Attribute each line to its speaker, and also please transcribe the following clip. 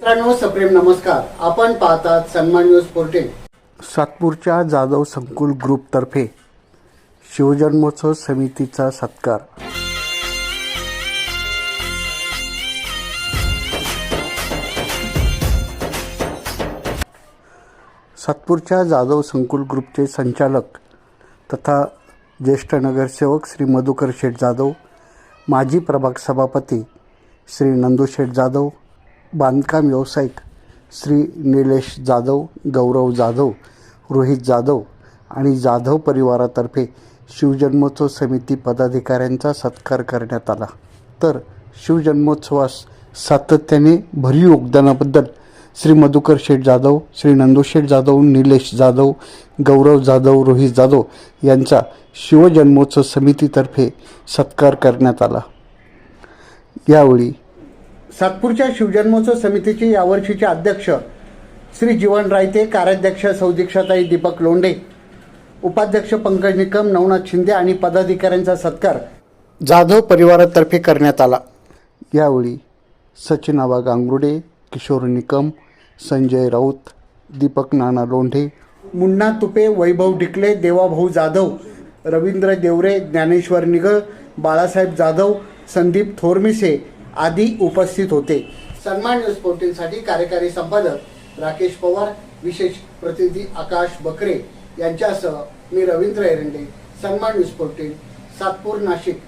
Speaker 1: मित्रांनो सप्रेम नमस्कार. आपण पाहतात सन्मान न्यूज पोर्टेल. सातपूरच्या जाधव संकुल ग्रुपतर्फे शिवजन्मोत्सव समितीचा सत्कार. सातपूरच्या जाधव संकुल ग्रुपचे संचालक तथा ज्येष्ठ नगरसेवक श्री मधुकर शेठ जाधव माजी प्रभाग सभापती श्री नंदू शेठ जाधव बांधकाम व्यावसायिक श्री निलेश जाधव गौरव जाधव रोहित जाधव आणि जाधव परिवारातर्फे शिवजन्मोत्सव समिती पदाधिकाऱ्यांचा सत्कार करण्यात आला. तर शिवजन्मोत्सवास सातत्याने भरीव योगदानाबद्दल श्री मधुकर शेठ जाधव श्री नंदू शेठ जाधव निलेश जाधव गौरव जाधव रोहित जाधव यांचा शिवजन्मोत्सव समितीतर्फे सत्कार करण्यात आला. यावेळी सातपूरच्या शिवजन्मोत्सव समितीचे यावर्षीचे अध्यक्ष श्री जीवन रायते कार्याध्यक्ष सौदीक्षाताई दीपक लोंढे उपाध्यक्ष पंकज निकम नवनाथ शिंदे आणि पदाधिकाऱ्यांचा सत्कार जाधव परिवारातर्फे करण्यात आला. यावेळी सचिन आबा किशोर निकम संजय राऊत दीपक नाना लोंढे मुन्ना तुपे वैभव डिकले देवाभाऊ जाधव रवींद्र देवरे ज्ञानेश्वर निगळ बाळासाहेब जाधव संदीप थोरमिसे आदी उपस्थित होते. सन्मान न्यूज फोर्टीनसाठी कार्यकारी संपादक राकेश पवार विशेष प्रतिनिधी आकाश बकरे यांच्यासह मी रवींद्र एरंडे सन्मान न्यूज पोर्टल सातपूर नाशिक.